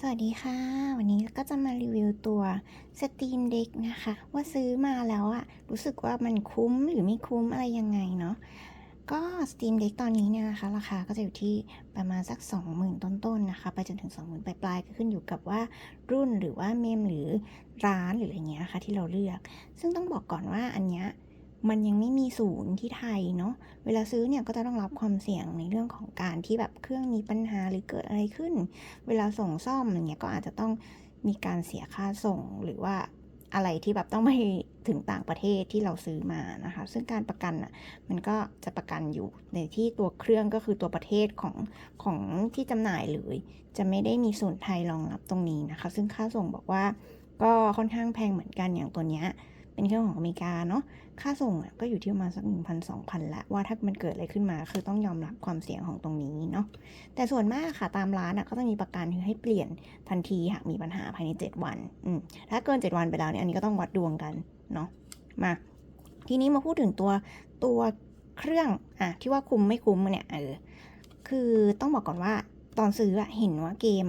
สวัสดีค่ะ วันนี้ก็จะมารีวิวตัว Steam Deck นะคะ ว่าซื้อมาแล้วอะรู้สึกว่ามันคุ้มหรือไม่คุ้มอะไรยังไงเนาะก็ Steam Deck ตอนนี้เนี่ยนะคะ ราคาก็จะอยู่ที่ประมาณสัก 20,000 ต้นๆนะคะ ไปจนถึง 20,000 ปลายๆก็ขึ้นอยู่กับว่ารุ่นหรือว่าเมมหรือร้านหรืออะไรเงี้ยค่ะที่เราเลือก ซึ่งต้องบอกก่อนว่าอันเนี้ย มันยังไม่มีศูนย์ที่ไทยเนาะ เวลาซื้อเนี่ยก็จะต้องรับความเสี่ยงในเรื่องของการที่แบบเครื่องมีปัญหาหรือเกิดอะไรขึ้น เวลาส่งซ่อมอย่างเงี้ยก็อาจจะต้องมีการเสียค่าส่งหรือว่าอะไรที่แบบต้องไปถึงต่างประเทศที่เราซื้อมานะคะ ซึ่งการประกันอะมันก็จะประกันอยู่ในที่ตัวเครื่องก็คือตัวประเทศของของที่จำหน่ายเลย จะไม่ได้มีส่วนย์ไทยรองรับตรงนี้นะคะ ซึ่งค่าส่งบอกว่าก็ค่อนข้างแพงเหมือนกันอย่างตัวเนี้ย เป็นเครื่องของอเมริกาเนาะค่าส่งอะก็อยู่ที่ประมาณสักหนึ่งพันสองพันละว่าถ้ามันเกิดอะไรขึ้นมา คือต้องยอมรับความเสี่ยงของตรงนี้เนาะแต่ส่วนมากค่ะตามร้านอะก็จะมีประกันคือให้เปลี่ยนทันทีหากมีปัญหาภายใน 7 วันอืมถ้าเกิน 7 วันไปแล้วเนี่ยอันนี้ก็ต้องวัดดวงกันเนาะมาทีนี้มาพูดถึงตัวตัวเครื่องอะที่ว่าคุ้มไม่คุ้มเนี่ยเออคือต้องบอกก่อนว่าตอนซื้อเห็นว่าเกม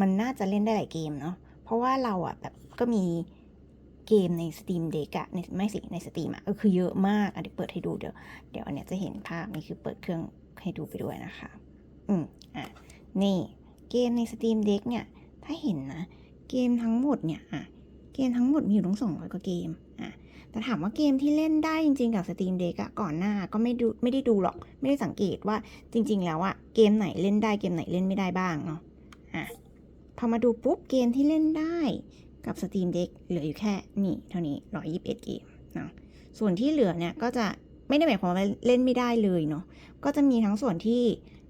มันน่าจะเล่นได้หลายเกมเนาะเพราะว่าเราอะแบบก็มี เกมใน Steam Deck อะในไม่สิใน Steam อะก็คือเยอะมากอะเดี๋ยวเปิดให้ดูเดี๋ยวเดี๋ยวอันเนี้ยจะเห็นภาพนี่คือเปิดเครื่องให้ดูไปด้วยนะคะ อืมอะนี่เกมใน Steam Deck เนี่ย ถ้าเห็นนะ เกมทั้งหมดเนี่ยอะเกมทั้งหมดมีอยู่ทั้งสองร้อยกว่าเกมอะแต่ถามว่าเกมที่เล่นได้จริงๆกับ Steam Deck อะก่อนหน้าก็ไม่ดูไม่ได้ดูหรอก ไม่ได้สังเกตว่าจริง ๆ แล้วอะเกมไหนเล่นได้เกมไหนเล่นไม่ได้บ้างเนาะอะพอมาดูปุ๊บเกมที่เล่นได้ กับ Steam Deck เหลืออยู่แค่นี่เท่านี้ 121เกมนะส่วนที่เหลือเนี่ยก็จะไม่ได้หมายความว่าเล่นไม่ได้เลยเนาะก็จะมีทั้งส่วนที่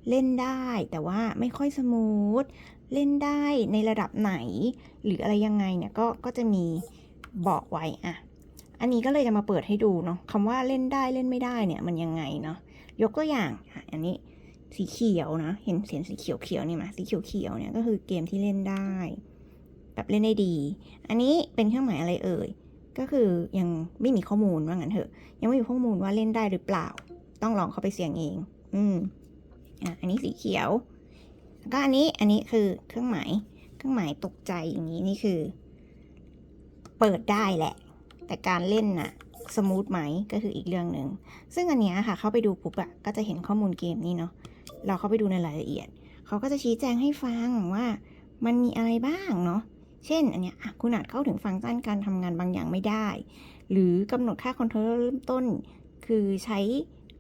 เล่นได้แต่ว่าไม่ค่อยสมูทเล่นได้ในระดับไหน หรืออะไรยังไงเนี่ยก็ก็จะมีบอกไว้อะอันนี้ก็เลยจะมาเปิดให้ดูเนาะคำว่าเล่นได้เล่นไม่ได้เนี่ยมันยังไงเนาะยกตัวอย่างอันนี้สีเขียวนะเห็นเสียงสีเขียวเขียวนี่ไหมสีเขียวเขียวเนี่ยก็คือเกมที่เล่นได้ แบบเล่นได้ดี อันนี้เป็นเครื่องหมายอะไรเอ่ย ก็คือยังไม่มีข้อมูลว่างั้นเถอะ ยังไม่มีข้อมูลว่าเล่นได้หรือเปล่า ต้องลองเข้าไปเสี่ยงเอง อืมอะอันนี้สีเขียว แล้วก็อันนี้ อันนี้คือเครื่องหมาย เครื่องหมายตกใจอย่างนี้นี่คือ เปิดได้แหละ แต่การเล่นน่ะสมูทไหมก็คืออีกเรื่องหนึ่ง ซึ่งอันเนี้ยค่ะ เข้าไปดูปุ๊บอะก็จะเห็นข้อมูลเกมนี้เนาะ เราเข้าไปดูในรายละเอียด เขาก็จะชี้แจงให้ฟังว่ามันมีอะไรบ้างเนาะ เช่นอันเนี้ยคุณอาจเข้าถึงฟังก์ชันการทำงานบางอย่างไม่ได้ หรือกำหนดค่าคอนโทรลเลอร์เริ่มต้น คือใช้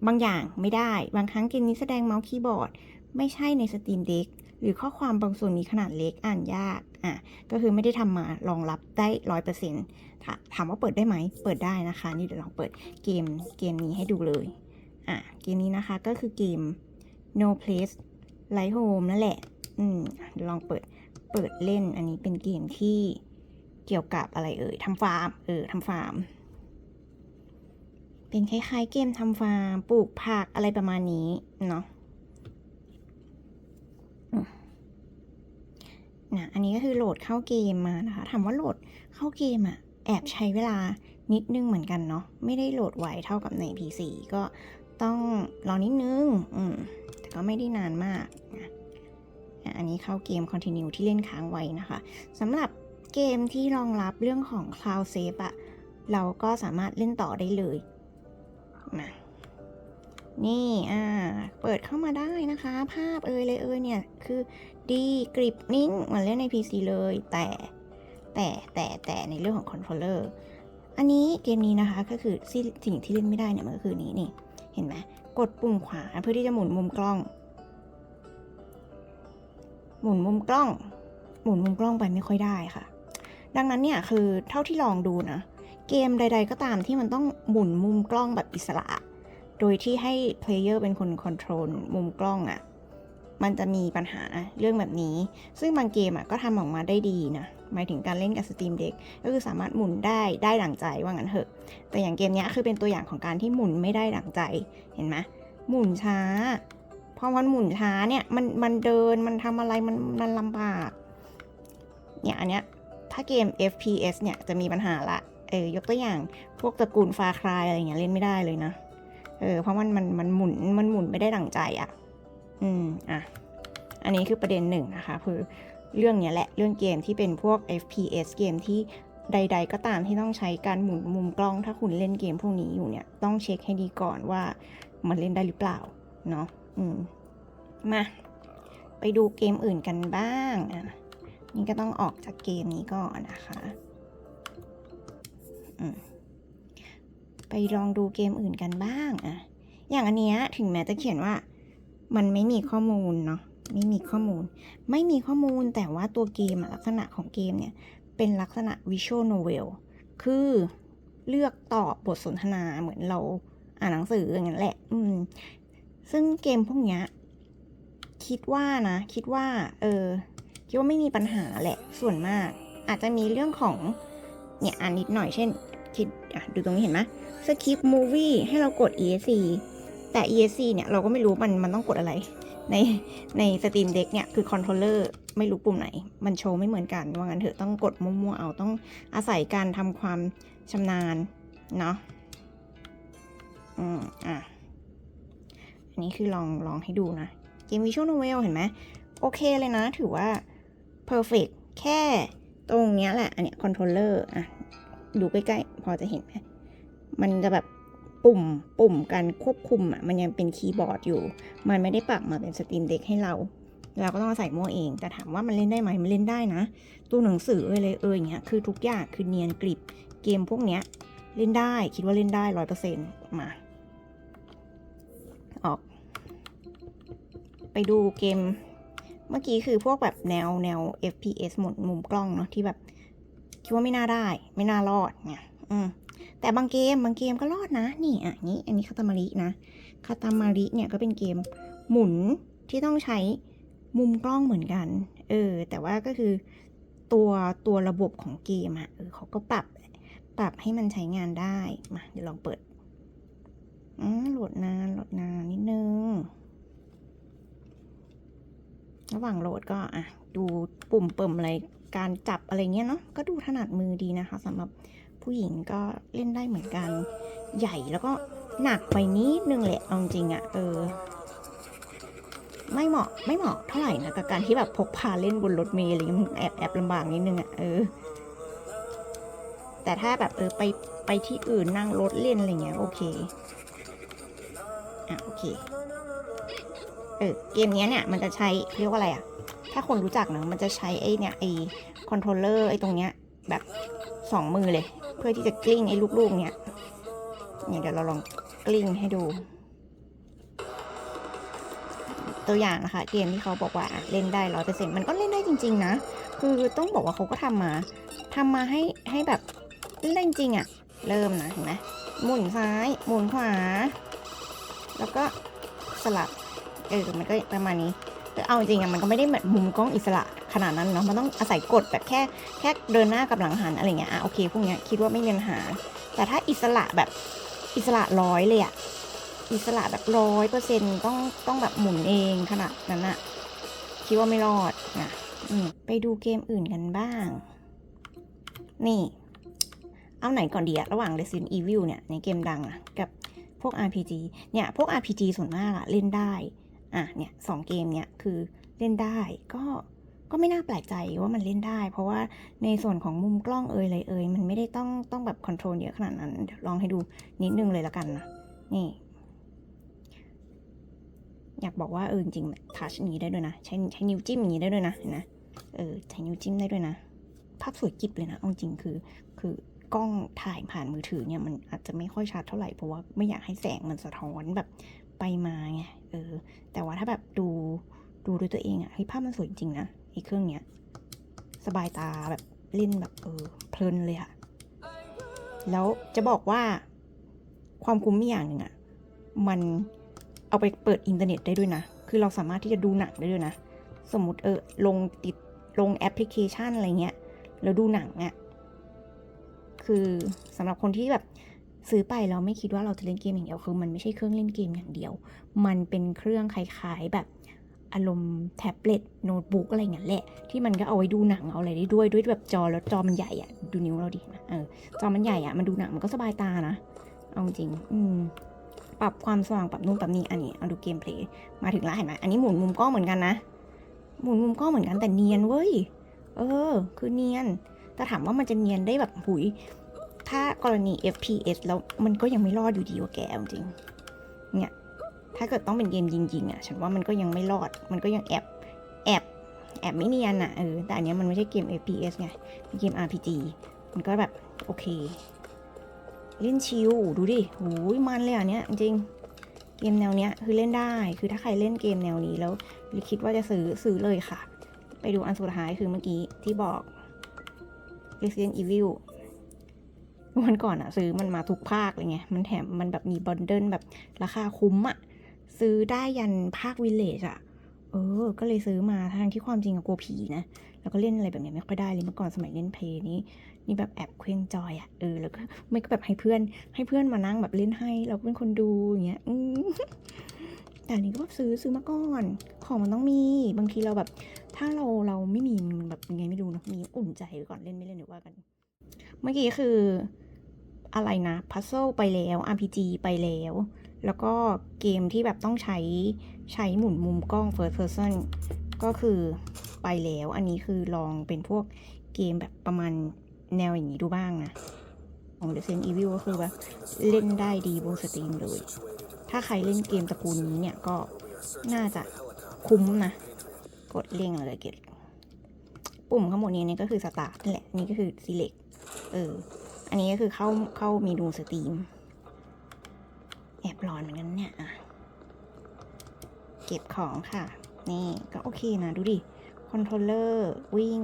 บางอย่างไม่ได้ บางครั้งเกมนี้แสดงเมาส์คีย์บอร์ด ไม่ใช่ใน Steam Deck หรือข้อความบางส่วนมีขนาดเล็กอ่านยาก อะ ก็คือไม่ได้ทำมารองรับได้ร้อยเปอร์เซ็นต์ถามว่าเปิดได้ไหม เปิดได้นะคะ นี่เดี๋ยวลองเปิดเกมเกมนี้ให้ดูเลย อะ เกมนี้นะคะก็คือเกม No Place Like Home นั่นแหละ อืมอะเดี๋ยวลองเปิด เปิดเล่นอันนี้เป็นเกมที่เกี่ยวกับอะไรเอ่ยทำฟาร์มเออทำฟาร์ม เป็นคล้ายๆเกมทำฟาร์มปลูกผักอะไรประมาณนี้เนาะนะอันนี้ก็คือโหลดเข้าเกมมานะคะถามว่าโหลดเข้าเกมอะแอบใช้เวลานิดนึงเหมือนกันเนาะไม่ได้โหลดไวเท่ากับใน PC ก็ต้องรอนิดนึง อืม แต่ก็ไม่ได้นานมากนะ อันนี้เข้าเกม Continue ที่เล่นค้างไว้นะคะสำหรับเกมที่รองรับเรื่องของ Cloud Save อะเราก็สามารถเล่นต่อได้เลยมานี่ อ่า เปิดเข้ามาได้นะคะ ภาพเอยเลยเอยเนี่ย คือดีกริบนิ่งเหมือนเล่นใน PC เลย แต่แต่แต่แต่ในเรื่องของคอนโทรลเลอร์ อันนี้เกมนี้นะคะก็คือสิ่งสิ่งที่เล่นไม่ได้เนี่ยมันก็คือนี้นี่ เห็นไหมกดปุ่มขวาเพื่อที่จะหมุนมุมกล้อง หมุนมุมกล้อง หมุนมุมกล้องไปไม่ค่อยได้ค่ะ ดังนั้นเนี่ยคือเท่าที่ลองดูนะเกมใด ๆ ก็ตามที่มันต้องหมุนมุมกล้องแบบอิสระ โดยที่ให้เพลเยอร์เป็นคนคอนโทรลมุมกล้องอะ่ะมันจะมีปัญหาเรื่องแบบนี้ ซึ่งบางเกมอะก็ทำออกมาได้ดีนะ หมายถึงการเล่นกับ Steam Deck ก็คือสามารถหมุนได้ได้ดั่งใจว่างั้นเถอะ แต่อย่างเกมนี้คือเป็นตัวอย่างของการที่หมุนไม่ได้ดั่งใจ เห็นไหมหมุนช้า พอมันหมุนช้าเนี่ยมันมันเดินมันทำอะไรมันมันลำบาก เนี่ยอันเนี้ยถ้าเกม FPS เนี่ยจะมีปัญหาละเออยกตัวอย่างพวกตระกูลฟาคลายอะไรเงี้ยเล่นไม่ได้เลยนะเออเพราะมันมันมันหมุนมันหมุนไม่ได้ดั่งใจอะ่ะ อืมอะอันนี้คือประเด็นหนึ่งนะคะคือเรื่องเนี้ยแหละเรื่องเกมที่เป็นพวก FPS เกมที่ใด ๆ ก็ตามที่ต้องใช้การหมุนมุมกล้อง ถ้าคุณเล่นเกมพวกนี้อยู่เนี่ยต้องเช็คให้ดีก่อนว่ามันเล่นได้หรือเปล่าเนาะ อืม มา ไปดูเกมอื่นกันบ้างอะนี่ก็ต้องออกจากเกมนี้ก่อนนะคะ อืม ไปลองดูเกมอื่นกันบ้างอะ อย่างอันเนี้ยถึงแม้จะเขียนว่า มันไม่มีข้อมูลเนาะ ไม่มีข้อมูล ไม่มีข้อมูลแต่ว่าตัวเกมลักษณะของเกมเนี่ย เป็นลักษณะ visual novel คือเลือกตอบบทสนทนาเหมือนเราอ่านหนังสืออย่างนั้นแหละ อืม ซึ่งเกมพวกเนี้ยคิดว่านะ คิดว่า เออ คิดว่าไม่มีปัญหาแหละ ส่วนมาก อาจจะมีเรื่องของ เนี่ยอ่านนิดหน่อยเช่น คิด อะ ดูตรงนี้เห็นไหมสคริปต์มูวี่ให้เรากด ESC แต่ ESC เนี่ยเราก็ไม่รู้มันมันต้องกดอะไร ในในสตรีมเด็กเนี่ยคือคอนโทรลเลอร์ไม่รู้ปุ่มไหน มันโชว์ไม่เหมือนกัน ว่างั้นเถอะต้องกดมั่วๆเอาต้องอาศัยการทำความชำนาญ เนาะอืมอะ นี้คือลองลองให้ดูนะเกมวิชวลโนเวลเห็นไหมโอเคเลยนะ ถือว่า perfect แค่ตรงเนี้ยแหละ อันเนี้ยคอนโทรลเลอร์อะ ดูใกล้ๆ พอจะเห็นไหมมันจะแบบปุ่มปุ่มการควบคุมอะ มันยังเป็นคีย์บอร์ดอยู่ มันไม่ได้ปรับมาเป็นสตรีมเด็กให้เรา เราก็ต้องอาศัยมั่วเอง แต่ถามว่ามันเล่นได้ไหมมันเล่นได้นะ ตัวหนังสือเอยเลยเอยอย่างเงี้ย คือทุกอย่างคือเนียนกริบ เกมพวกเนี้ยเล่นได้ คิดว่าเล่นได้ร้อยเปอร์เซ็นต์มา ดูเกม เมื่อกี้คือพวกแบบแนวแนว FPS หมุนมุมกล้องเนาะที่แบบ คิดว่าไม่น่าได้ ไม่น่ารอดเนี่ย อืมแต่บางเกมบางเกมก็รอดนะ นี่อะนี้อันนี้คาตามารินะคาตามาริเนี่ยก็เป็นเกมหมุนที่ต้องใช้มุมกล้องเหมือนกัน เออ แต่ว่าก็คือตัวตัวระบบของเกมอะเออเขาก็ปรับปรับให้มันใช้งานได้ มาเดี๋ยวลองเปิดอืมโหลดนานโหลดนานนิดนึง ระหว่างโหลดก็อะดูปุ่มเปิ่มอะไรการจับอะไรเงี้ยเนาะก็ดูถนัดมือดีนะคะสำหรับผู้หญิงก็เล่นได้เหมือนกันใหญ่แล้วก็หนักไปนิดนึงแหละเอาจริงอะเออ ไม่เหมาะไม่เหมาะเท่าไหร่นะกับการที่แบบพกพาเล่นบนรถเมล์อะไรมันแอบแอบลำบากนิดนึงอะเออ แต่ถ้าแบบเออไปไปที่อื่นนั่งรถเล่นอะไรเงี้ยโอเคอะโอเค เออเกมนี้เนี่ยมันจะใช้เรียกว่าอะไรอะถ้าคนรู้จักเนอะมันจะใช้ไอ้เนี่ยไอ้คอนโทรลเลอร์ไอ้ตรงเนี้ยแบบสองมือเลย เพื่อที่จะกลิ้งไอ้ลูกๆเนี่ยเนี่ยเดี๋ยวเราลองกลิ้งให้ดู ตัวอย่างนะคะ เกมที่เขาบอกว่าเล่นได้ร้อยเปอร์เซ็นต์มันก็เล่นได้จริง ๆ นะ คือต้องบอกว่าเขาก็ทำมาทำมาให้ให้แบบเล่นได้จริงอะเริ่มนะเห็นไหมหมุนซ้ายหมุนขวา แล้วก็สลับ เออมันก็ประมาณนี้แต่เอาจริงอะมันก็ไม่ได้แบบมุมกล้องอิสระขนาดนั้นเนาะมันต้องอาศัยกดแบบแค่แค่เดินหน้ากับหลังหันอะไรเงี้ยอะโอเคพวกเนี้ยคิดว่าไม่มีปัญหา แต่ถ้าอิสระแบบอิสระร้อยเลยอะอิสระแบบร้อยเปอร์เซ็นต้องต้องแบบหมุนเองขนาดนั้นอะคิดว่าไม่รอดนะอืมไปดูเกมอื่นกันบ้าง นี่ เอาไหนก่อนดีอะระหว่าง Resident Evil เนี่ยในเกมดังอะกับพวก RPG เนี่ยพวก RPG ส่วนมากอะเล่นได้ อะเนี่ยสองเกมเนี่ยคือเล่นได้ก็ก็ไม่น่าแปลกใจว่ามันเล่นได้ เพราะว่าในส่วนของมุมกล้องเอ่ยอะไรเอ่ยมันไม่ได้ต้องต้องแบบคอนโทรลเยอะขนาดนั้นเดี๋ยวลองให้ดูนิดนึงเลยละกันนะนี่ อยากบอกว่าเออจริงๆทัชอย่างนี้ได้ด้วยนะ ใช้ใช้นิ้วจิ้มอย่างนี้ได้ด้วยนะนนะเออใช้นิ้วจิ้มได้ด้วยนะ ภาพสวยกิบเลยนะเอาจริงคือ คือกล้องถ่ายผ่านมือถือเนี่ยมันอาจจะไม่ค่อยชัดเท่าไหร่เพราะว่าไม่อยากให้แสงมันสะท้อนแบบ ไปมาไงเออแต่ว่าถ้าแบบดูดูด้วยตัวเองอะ่ะเฮ้ยภาพมันสวยจริงนะไอ้เครื่องเนี้ยสบายตาแบบเล่นแบบเออเพลินเลยอะแล้วจะบอกว่าความคุ้มมีอย่างหนึ่งอะมันเอาไปเปิดอินเทอร์เน็ตได้ด้วยนะ คือเราสามารถที่จะดูหนังได้ด้วยนะ สมมติเออลงติดลงแอปพลิเคชันอะไรเงี้ย แล้วดูหนังอะ่ะ คือสำหรับคนที่แบบ ซื้อไปแล้วไม่คิดว่าเราจะเล่นเกมอย่างเดียวคือมันไม่ใช่เครื่องเล่นเกมอย่างเดียว มันเป็นเครื่องคล้ายๆแบบอารมณ์แท็บเล็ตโน้ตบุ๊กอะไรเงี้ยแหละ ที่มันก็เอาไว้ดูหนังเอาอะไรได้ด้วยด้วยแบบจอแล้วจอมันใหญ่อะดูนิ้วเราดินะเออจอมันใหญ่อะมันดูหนังมันก็สบายตานะ เอาจริง อืมปรับความสว่างปรับนู่นปรับนี่อันนี้เอาดูเกมเพลย์มาถึงแล้วเห็นไหมอันนี้หมุนมุมกล้องเหมือนกันนะ หมุนมุมกล้องเหมือนกันแต่เนียนเว้ย เออ คือเนียนแต่ถามว่ามันจะเนียนได้แบบหุย ถ้ากรณี FPS แล้วมันก็ยังไม่รอดอยู่ดีว่าแกจริง เนี่ย ถ้าเกิดต้องเป็นเกมยิงๆอะ ฉันว่ามันก็ยังไม่รอด มันก็ยังแอบ แอบ แอบไม่เนียนอะ เออ แต่อันเนี้ยมันไม่ใช่เกม FPS ไง เป็นเกม RPG มันก็แบบ โอเค เล่นชิล ดูดิโอ้ยมันเลยอะเนี้ยจริง เกมแนวเนี้ยคือเล่นได้ คือถ้าใครเล่นเกมแนวนี้แล้วหรือคิดว่าจะซื้อ ซื้อเลยค่ะ ไปดูอันสุดท้ายคือเมื่อกี้ที่บอก Resident Evil วันก่อนอะซื้อมันมาทุกภาคเลยไง มันแถมมันแบบมีบันเดิลแบบราคาคุ้มอะซื้อได้ยันภาควิลเลจอะเออ ก็เลยซื้อมาทางที่ความจริงอะกลัวผีนะ แล้วก็เล่นอะไรแบบนี้ไม่ค่อยได้เลยเมื่อก่อนสมัยเล่นเพลย์นี้นี่แบบแอบเคว้งจอยอะเออ แล้วก็ไม่ก็แบบให้เพื่อน ให้เพื่อนมานั่งแบบเล่นให้ เราก็เป็นคนดูอย่างเงี้ยแต่นนี้ก็แบบซื้อซื้อมาก่อน ของมันต้องมี บางทีเราแบบ ถ้าเราเราไม่มีมันแบบยังไงไม่รู้เนะมีอุ่นใจก่อนเล่นไม่เล่นหรือว่ากัน เมื่อกี้คือ อะไรนะพัซเซิลไปแล้ว RPG ไปแล้ว แล้วก็เกมที่แบบต้องใช้ใช้หมุนมุมกล้อง first person ก็คือไปแล้ว อันนี้คือลองเป็นพวกเกมแบบประมาณแนวอย่างนี้ดูบ้างนะของ Resident Evil ก็คือแบบเล่นได้ดีบนสตรีมเลย ถ้าใครเล่นเกมตระกูลนี้เนี่ยก็น่าจะคุ้มนะ กดเร่งเลยเกตปุ่มข้างบนนี้นี่ก็คือสตาร์ทนั่นแหละ นี่ก็คือ select เออ อันนี้ก็คือเข้าเข้าเมนูสตรีม แอบร้อนเหมือนกันเนี่ยอะเก็บของค่ะ นี่ก็โอเคนะ ดูดิ คอนโทรลเลอร์ วิ่ง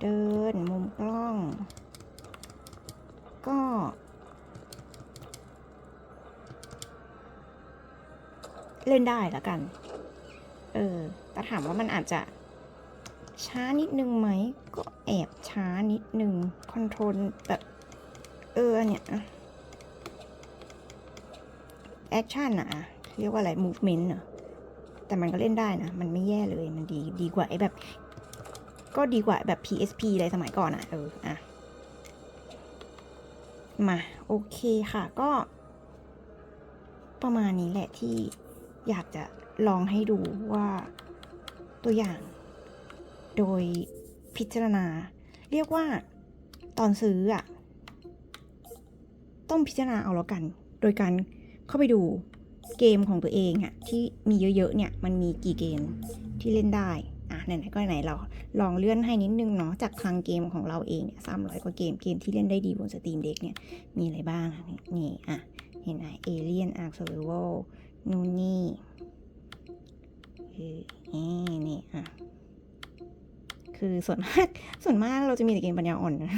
เดิน มุมกล้อง ก็ เล่นได้ละกัน เออแต่ถามว่ามันอาจจะช้านิดนึงไหม ก็แอบช้านิดหนึ่งคอนโทรลแบบเออเนี่ยแอคชั่นอะอะเรียกว่าอะไร movement เหรอแต่มันก็เล่นได้นะ มันไม่แย่เลยมันดีดีกว่าไอ้แบบ ก็ดีกว่าแบบ PSP อะไรสมัยก่อนอะเอออะมา โอเคค่ะก็ ประมาณนี้แหละที่อยากจะลองให้ดูว่าตัวอย่าง โดย พิจารณา เรียกว่าตอนซื้ออะต้องพิจารณาเอาแล้วกัน โดยการเข้าไปดูเกมของตัวเองอะที่มีเยอะๆเนี่ยมันมีกี่เกมที่เล่นได้อะไหนๆก็ไหนเราลองเลื่อนให้นิดนึงเนาะจากทางเกมของเราเองเนี่ยสามร้อยกว่าเกมเกมที่เล่นได้ดีบนสตรีมเด็กเนี่ยมีอะไรบ้างนี่อะเห็นไหมเอเลียนอาร์ r เ i อ a l นู่นนี่คือนี่นี่อะ คือส่วนมาก ส่วนมากเราจะมีแต่เกมปัญญาอ่อนนะ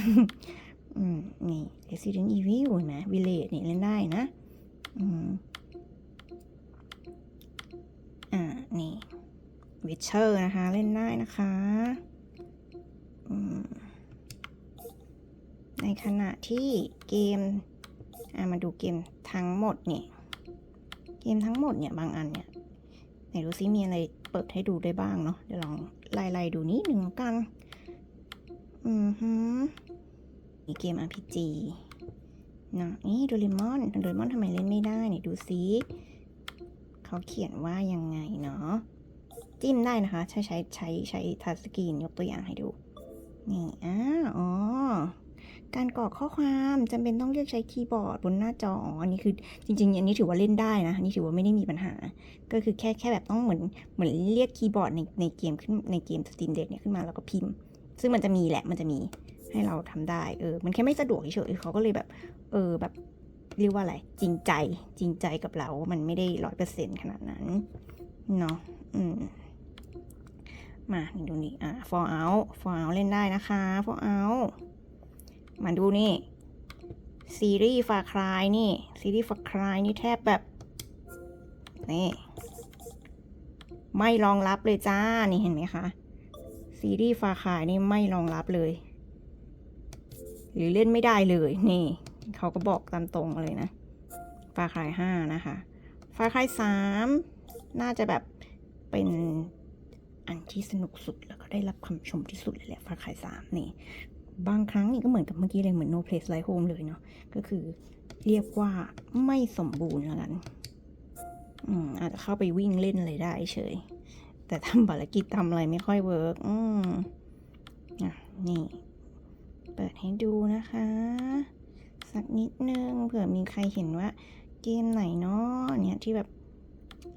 อืมนี่ Resident Evil นไหม Village นี่เล่นได้นะ อืม อ่า นี่ Witcher นะคะ เล่นได้นะคะ อืม ในขณะที่เกม อ่า มาดูเกมทั้งหมดเนี่ย เกมทั้งหมดเนี่ย บางอันเนี่ย ไหนดูซิมีอะไร เปิดให้ดูได้บ้างเนาะเดี๋ยวลองไล่ๆดูนิดหนึ่งกัน อือฮึมีเกม RPG นะนี่โดเรมอนโดเรมอนทำไมเล่นไม่ได้เนี่ยดูซิเขาเขียนว่ายังไงเนาะจิ้มได้นะคะ ใช้ใช้ใช้ใช้ทัชสกรีนยกตัวอย่างให้ดู นี่อ่าอ๋อ การกรอกข้อความจำเป็นต้องเลือกใช้คีย์บอร์ดบนหน้าจออันนี้คือจริงๆ อันนี้ถือว่าเล่นได้นะอันนี้ถือว่าไม่ได้มีปัญหา ก็คือแค่แค่แบบต้องเหมือนเหมือนเรียกคีย์บอร์ดในในเกมขึ้นในเกมสตรีมเด็กเนี่ยขึ้นมาแล้วก็พิมพ์ ซึ่งมันจะมีแหละมันจะมีให้เราทำได้เออมันแค่ไม่สะดวกเฉยๆเขาก็เลยแบบ เออแบบเรียกว่าอะไรจริงใจจริงใจกับเรา มันไม่ได้ร้อยเปอร์เซ็นต์ขนาดนั้นเนาะอืมมาดูนี่อะ for out for out เล่นได้นะคะ for out มาดูนี่ ซีรีส์ฟาคลายนี่ ซีรีส์ฟาคลายนี่แทบแบบ นี่ ไม่รองรับเลยจ้า นี่เห็นไหมคะ ซีรีส์ฟาคลายนี่ไม่รองรับเลย หรือเล่นไม่ได้เลย นี่ เขาก็บอกตามตรงเลยนะ ฟาคลายห้านะคะ ฟาคลายสามน่าจะแบบเป็นอันที่สนุกสุดแล้วก็ได้รับคำชมที่สุดเลยแหละฟาคลายสามนี่ บางครั้งนี่ก็เหมือนกับเมื่อกี้เลยเหมือน no place like home เลยเนาะก็คือเรียกว่าไม่สมบูรณ์แล้วกันอืมอาจจะเข้าไปวิ่งเล่นอะไรได้เฉย แต่ทำภารกิจทำอะไรไม่ค่อยเวิร์กอืมอะนี่ เปิดให้ดูนะคะ สักนิดนึงเผื่อมีใครเห็นว่าเกมไหนเนาะเนี่ยที่แบบ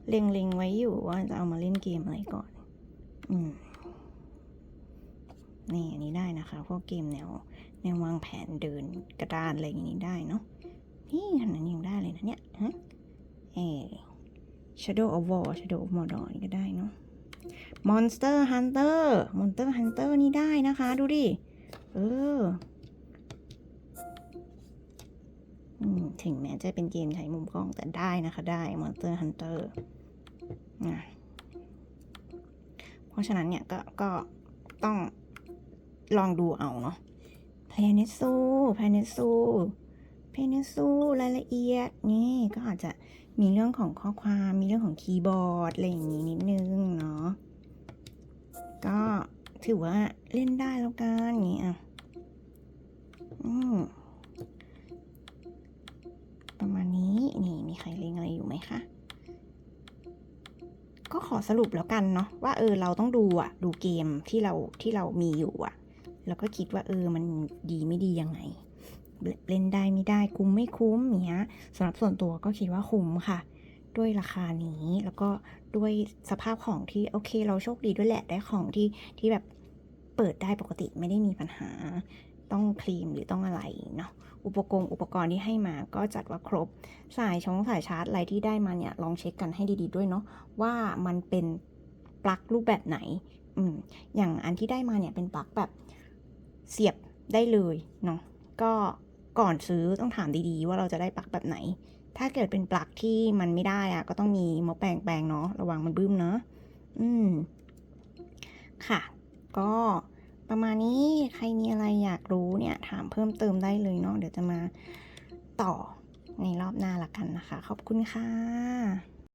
เล็งๆไว้อยู่ว่าจะเอามาเล่นเกมอะไรก่อน อืม นี่อันนี้ได้นะคะ พวกเกมแนวแนววางแผนเดินกระดานอะไรอย่างนี้ได้เนาะนี่ขนาดนั้นยังได้เลยนะเนี่ยฮะเอ Shadow of War Shadow of Mordor นี่ก็ได้เนาะ Monster Hunter Monster Hunter นี่ได้นะคะ ดูดิ เอออืมถึงแม้จะเป็นเกมใช้มุมกล้องแต่ได้นะคะได้ Monster Hunter อะเพราะฉะนั้นเนี่ยก็ก็ต้อง ลองดูเอาเนาะ p l a n e t z o p l a n e t z o p l a n e t z o รายละเอียดนี่ก็อาจจะมีเรื่องของข้อความมีเรื่องของคีย์บอร์ดอะไรอย่างนี้นิดนึงเนาะก็ถือว่าเล่นได้แล้วกันนี้อะอืมประมาณนี้นี่มีใครเล่นอะไรอยู่ไหมคะ ก็ขอสรุปแล้วกันเนาะว่าเออเราต้องดูอะดูเกมที่เราที่เรามีอยู่อะ แล้วก็คิดว่าเออมันดีไม่ดียังไงเล่นได้ไม่ได้คุ้มไม่คุ้มอย่างเงี้ยสำหรับส่วนตัวก็คิดว่าคุ้มค่ะ ด้วยราคานี้แล้วก็ด้วยสภาพของที่โอเคเราโชคดีด้วยแหละได้ของที่ที่แบบเปิดได้ปกติไม่ได้มีปัญหา ต้องคลีมหรือต้องอะไรเนาะอุปกรณ์อุปกรณ์ที่ให้มาก็จัดว่าครบ สายชงสายชาร์จอะไรที่ได้มาเนี่ยลองเช็คกันให้ดีๆด้วยเนาะว่ามันเป็นปลั๊กรูปแบบไหนอืมอย่างอันที่ได้มาเนี่ยเป็นปลั๊กแบบ เสียบได้เลยเนาะก็ก่อนซื้อต้องถามดีๆ ว่าเราจะได้ปลั๊กแบบไหน ถ้าเกิดเป็นปลั๊กที่มันไม่ได้อะก็ต้องมีหมอแปลงแปลงเนาะระวังมันบึ้มเนาะอืม ค่ะ ก็ประมาณนี้ใครมีอะไรอยากรู้เนี่ย ถามเพิ่มเติมได้เลยเนาะเดี๋ยวจะมาต่อในรอบหน้าละกันนะคะ ขอบคุณค่ะ